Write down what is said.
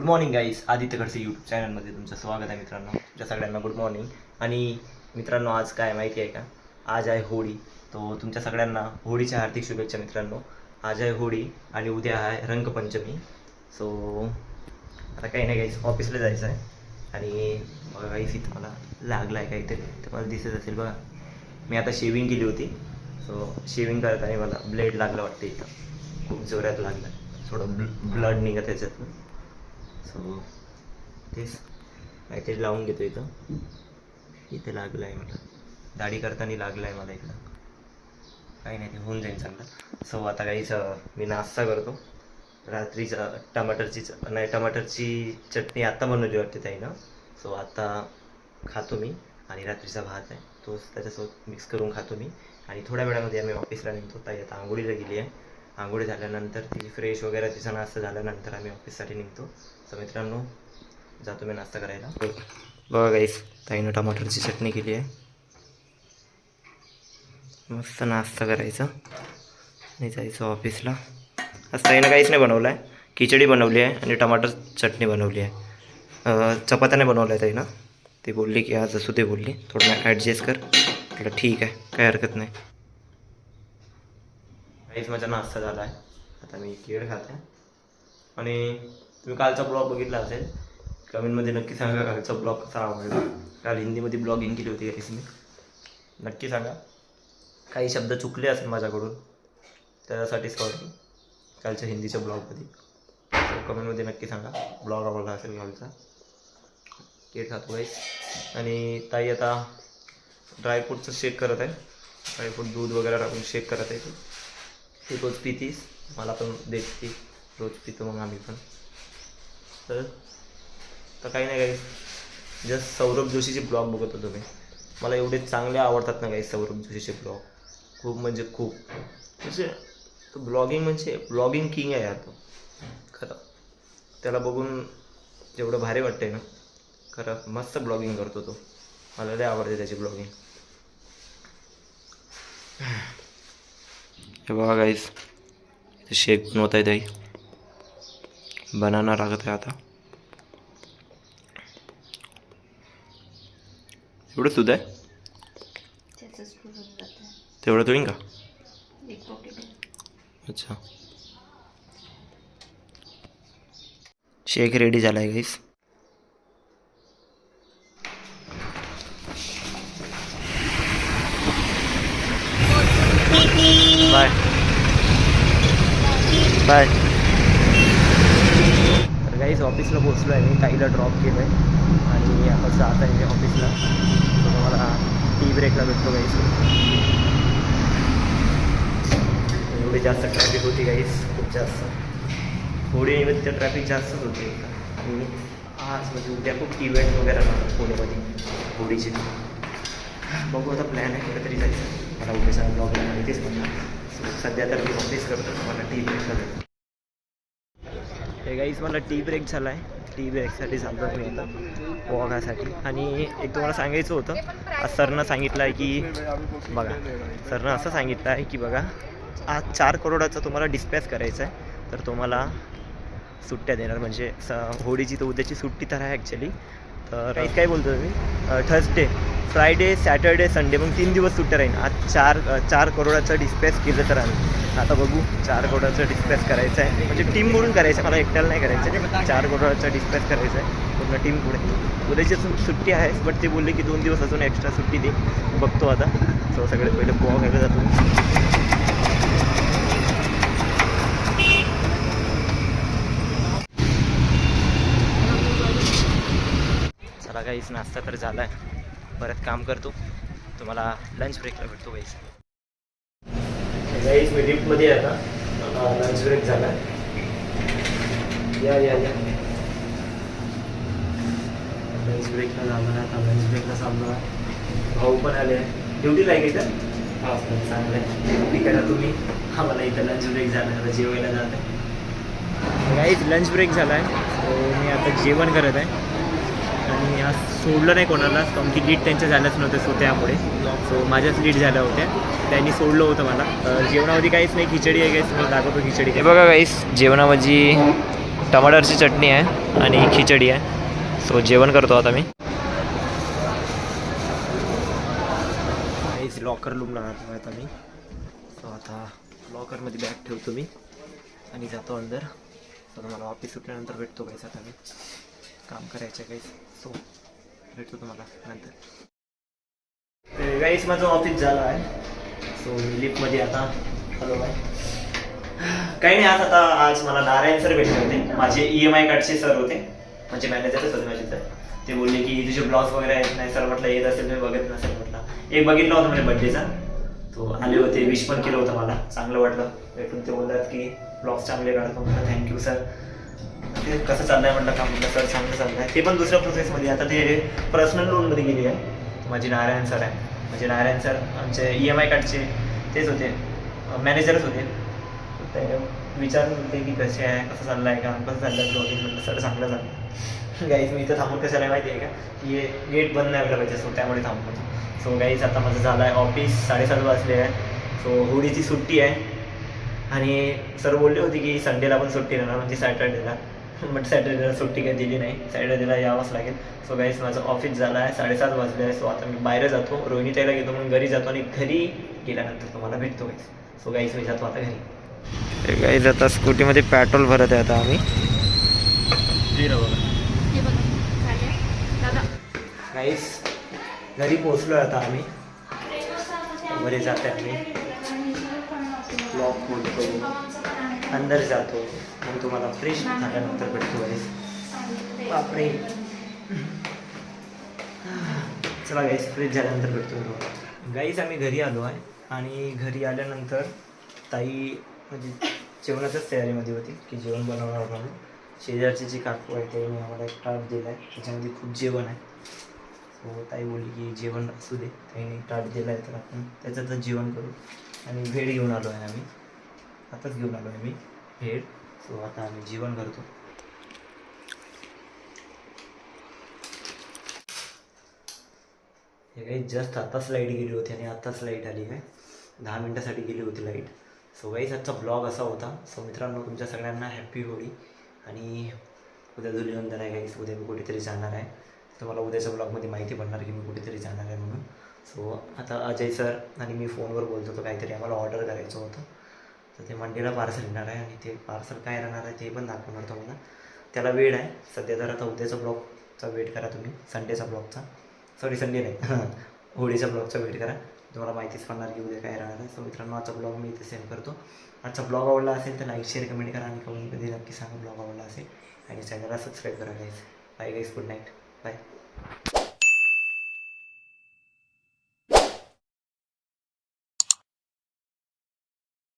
Good morning guys Aditya Khadse YouTube चॅनलमध्ये तुमचं स्वागत आहे मित्रांनो. तुमच्या सगळ्यांना गुड मॉर्निंग आणि मित्रांनो आज काय माहिती आहे का? आज आहे होळी. तो तुमच्या सगळ्यांना होळीच्या हार्दिक शुभेच्छा मित्रांनो. आज आहे होळी आणि उद्या आहे रंगपंचमी. सो आता काही नाही गाईस ऑफिसला जायचं आहे. आणि बघा गाईस इथं मला लागलं आहे काहीतरी. तर मला दिसत असेल बघा. मी आता शेविंग केली होती. सो शेविंग करताना मला ब्लेड लागलं वाटतं इथं. खूप जोरात लागलं. थोडं ब्ल ब्लड निघत त्याच्यातून. सो तेच. काहीतरी लावून घेतो इथं. इथे लागलं आहे मला. दाढी करताना लागलं आहे मला इकडं. काही नाही ते होऊन जाईल चांगलं. सो आता काहीच मी नाश्ता करतो. रात्रीचं टमाटरची च नाही टमाटरची चटणी आत्ता बनवली वाटते ताईनं. सो आता खातो मी आणि रात्रीचा भात आहे. तो त्याच्यासोबत मिक्स करून खातो मी. आणि थोड्या वेळामध्ये आम्ही ऑफिसला निघतो. ताई आता आंघोळीला गेली आहे. आंघोळी झाल्यानंतर ती फ्रेश वगैरे तिचा नाश्ता झाल्यानंतर आम्ही ऑफिससाठी निघतो. तर मित्रांनो जातो मी नाश्ता करायला. बघा गाईस ताईनं टमाटरची चटणी केली आहे. मस्त नाश्ता करायचा. आणि जायचं ऑफिसला आज ताईनं काहीच नाही बनवलं आहे खिचडी बनवली आहे आणि टमाटर चटणी बनवली आहे. चपात्या नाही बनवल्या आहे ताईनं. ती बोलली की आज असू ते बोलली. थोडं ॲडजस्ट कर. म्हटलं ठीक आहे काही हरकत नाही. काहीच माझा नाश्ता झाला आहे. आता मी केळ खाते. आणि तुम्ही कालचा ब्लॉग बघितला असेल कमेंटमध्ये नक्की सांगा कालचा ब्लॉग कसा आवडला. काल हिंदीमध्ये ब्लॉगिंग केली होती गाईस मी नक्की सांगा. काही शब्द चुकले असेल माझ्याकडून त्यासाठी सॉरी कालच्या हिंदीच्या ब्लॉगमध्ये. कमेंटमध्ये नक्की सांगा ब्लॉग आवडला असेल कालचा. केक खातो गाईस आणि ताई आता ड्रायफ्रूटचं शेक करत आहे. ड्रायफ्रूट दूध वगैरे टाकून शेक करत आहे. ती रोज पितीस मला पण देत ती रोज पितो मग आम्ही पण. तर तर काही नाही काही जस्ट सौरभ जोशीचे ब्लॉग बघत होतो मी. मला एवढे चांगले आवडतात ना काही सौरभ जोशीचे ब्लॉग. खूप म्हणजे खूप. म्हणजे तो ब्लॉगिंग म्हणजे ब्लॉगिंग किंग आहे यार तो. खरं. त्याला बघून जेवढं भारी वाटतंय ना खरं मस्त ब्लॉगिंग करतो तो. मला लय आवडते त्याची ब्लॉगिंग हे बघा गाईस शेक बनवत आहे ताई बनाना लागत आहे आता एवढं सुद्धा आहे तेवढं होईन का? अच्छा। शेक रेडी झाला आहे गाईस गाईस ऑफिसला पोचलो आहे मी, ताईला ड्रॉप आहे आणि आता जात आहे मी ऑफिसला तुम्हाला टी ब्रेकला भेटतो गाईस एवढी जास्त ट्रॅफिक होती गाईस खूप जास्त. होळी निमित्त ट्रॅफिक जास्तच होते. आणि आज म्हणजे उद्या खूप इव्हेंट वगैरे राहतात पुणेमध्ये. होळीचे बघू आता प्लॅन आहे कुठेतरी जायचं. मला उद्याच्या ब्लॉगला माहितीच म्हणलं सध्या तर मी ऑफ़िस करतो मला टी ब्रेक झालं हे गाईस मला टी ब्रेक झाला आहे टी ब्रेकसाठी चालतो मी आता वॉगासाठी आणि एक तुम्हाला सांगायचं होतं आज सरनं सांगितलं आहे की बघा सरनं असं सांगितलं आहे की बघा आज चार करोडाचा तुम्हाला डिस्पॅच करायचा आहे तर तुम्हाला सुट्ट्या देणार. म्हणजे स होळीची तर उद्याची सुट्टी तर आहे ॲक्च्युली तर काय बोलतो तुम्ही थर्सडे फ्रायडे सॅटर्डे संडे मग तीन दिवस सुट्ट्या राहील आज चार चार करोडाचं डिस्पॅच केलं तर आम्ही. आता बघू चार करोडाचं डिस्पॅच करायचं आहे म्हणजे टीम म्हणून करायचं मला एकट्याला नाही करायचं चार करोडाचं डिस्पॅच करायचं आहे पूर्ण टीम पुढे. उद्याची सु सुट्टी आहे बट ते बोलले की दोन दिवस अजून एक्स्ट्रा सुट्टी दे. बघतो आता. सो सगळे पहिले पोहा घ्यायला जातो. चला काहीच नाश्ता तर झाला आहे परत काम करतो. तुम्हाला लंच ब्रेकला भेटतो काहीच गाईस मी लिफ्टमध्ये आता. लंच ब्रेक झाला या या या. लंच ब्रेकला झाला आहे. आता लंच ब्रेकला आहे भाऊ पण आले ड्युटीला आहे का इथं? हां चांगलं आहे. ड्युटी करा तुम्ही. आम्हाला इथं लंच ब्रेक झाला. आता जेवायला जात आहे लंच ब्रेक झाला आहे मी आता जेवण करत आहे. आणि आज सोडलं नाही कोणाला. कारण की लीड त्यांच्या झाल्याच नव्हते सो त्यामुळे. सो माझ्याच लीड झाल्या होत्या. त्यांनी सोडलं होतं मला. जेवणामध्ये काहीच नाही खिचडी आहे काहीच मला दाखवतो खिचडी. हे बघा काहीच जेवणामध्ये टमाटरची चटणी आहे आणि खिचडी आहे. सो जेवण करतो आता मी. लॉकर रूम राहतो आता मी. सो आता लॉकरमध्ये बॅग ठेवतो मी. आणि जातो अंदर. तर मला ऑफिस सुटल्यानंतर भेटतो काहीच आता मी. काम करायचं काही सो भेटतो तुम्हाला नंतर. गाईस माझं ऑफिस झालं आहे. सो मी लिफ्टमध्ये आता हॅलो आहे. काही नाही आज आता आज मला नारायण सर भेटले होते. माझे ई एम आय कार्डचे सर होते. म्हणजे मॅनेजरच होते माझे सर ते बोलले की तुझे ब्लॉग्स वगैरे आहेत नाही सर म्हटलं येत असेल मी बघत नसेल म्हटलं. एक बघितला होता म्हणजे बड्डेचा तो आले होते विश पण केलं होतं मला. चांगलं वाटलं. भेटून ते बोलतात की ब्लॉग्स चांगले काढतो म्हटलं थँक्यू सर ते कसं चाललंय म्हटलं का म्हटलं सर चांगलं चाललंय. ते पण दुसऱ्या प्रोसेसमध्ये आता ते पर्सनल लोनमध्ये गेली आहे. माझे नारायण सर आहे. म्हणजे नारायण सर आमचे ई एम आय कार्डचे तेच होते. मॅनेजरच होते. ते विचारत होते की कसे आहे कसं चाललं आहे का कसं चाललं आहे ब्लॉगिंग म्हटलं सर चांगलं चाललं गाईज मी इथं थांबून कशाला माहिती आहे का? की गेट बंद नाही व्हायला पाहिजे सो त्यामुळे थांबून सो गाईज आता माझं झालं आहे ऑफिस साडेसात वाजले आहे. सो होळीची सुट्टी आहे. आणि सर बोलले होते की संडेला पण सुट्टी राहणार म्हणजे सॅटर्डेला बट सॅटर्डेला सुट्टी काही दिली नाही. सॅटर्डेला यावंच लागेल. सो गाईस माझं ऑफिस झालं आहे. साडेसात वाजले आहे. सो आता मी बाहेर जातो. रोहिणी ताईला घेतो. मग घरी जातो आणि घरी गेल्यानंतर तुम्हाला भेटतो गाईस सो गाईस मी जातो आता घरी. गाईज आता स्कूटीमध्ये पेट्रोल भरत आहे आता आम्ही. हे बघा. झाले दादा. गाईस घरी पोचलो आता आम्ही. घरी जाते आम्ही. लॉक खोलतो अंदर जातो. मग तुम्हाला फ्रेश झाल्यानंतर भेटतो गाईस बापरे. चला गाईस फ्रेश झाल्यानंतर भेटतो गाईस आम्ही घरी आलो आहे. आणि घरी आल्यानंतर ताई म्हणजे जेवणाच्याच तयारीमध्ये होती की जेवण बनवणार म्हणून. शेजारची जी काकू आहे त्यांनी आम्हाला एक टाप दिला आहे त्याच्यामध्ये खूप जेवण आहे. सो ताई बोलली की जेवण असू दे. ताईने टाट दिला आहे तर आपण त्याच्यातच जेवण करू. आणि भेळ घेऊन आलो आहे आम्ही. आताच घेऊन आलो आहे मी हेड. सो आता आम्ही जेवण करतो. हे काही जस्ट आताच लाइट गेली होती आणि आत्ताच लाइट आली आहे. दहा मिनटासाठी गेली होती लाइट सो गाईज आजचा ब्लॉग असा होता. सो मित्रांनो तुमच्या सगळ्यांना हॅप्पी होळी. आणि उद्या धुलीवंदन आहे गाईस उद्या मी कुठेतरी जाणार आहे. तुम्हाला उद्याच्या ब्लॉगमध्ये माहिती पडणार की मी कुठेतरी जाणार आहे म्हणून. सो आता अजय सर आणि मी फोनवर बोलतो तो काहीतरी आम्हाला ऑर्डर करायचं होतं. तर ते मंडेला पार्सल येणार आहे आणि ते पार्सल काय राहणार आहे ते पण दाखवणार तुम्हाला. त्याला वेळ आहे. सध्या तर आता उद्याचा ब्लॉगचा वेट करा तुम्ही. संडेचा ब्लॉगचा. सॉरी संडे नाही. होळीच्या ब्लॉगचा वेट करा. तुम्हाला माहितीच पडणार की उद्या काय राहणार आहे. सो मित्रांनो आजचा ब्लॉग मी इथे सेंड करतो. आजचा ब्लॉग आवडला असेल तर लाईक शेअर कमेंट करा आणि कधी नक्की सांगा ब्लॉग आवडला असेल. आणि चॅनलला सबस्क्राईब करा guys bye guys good night bye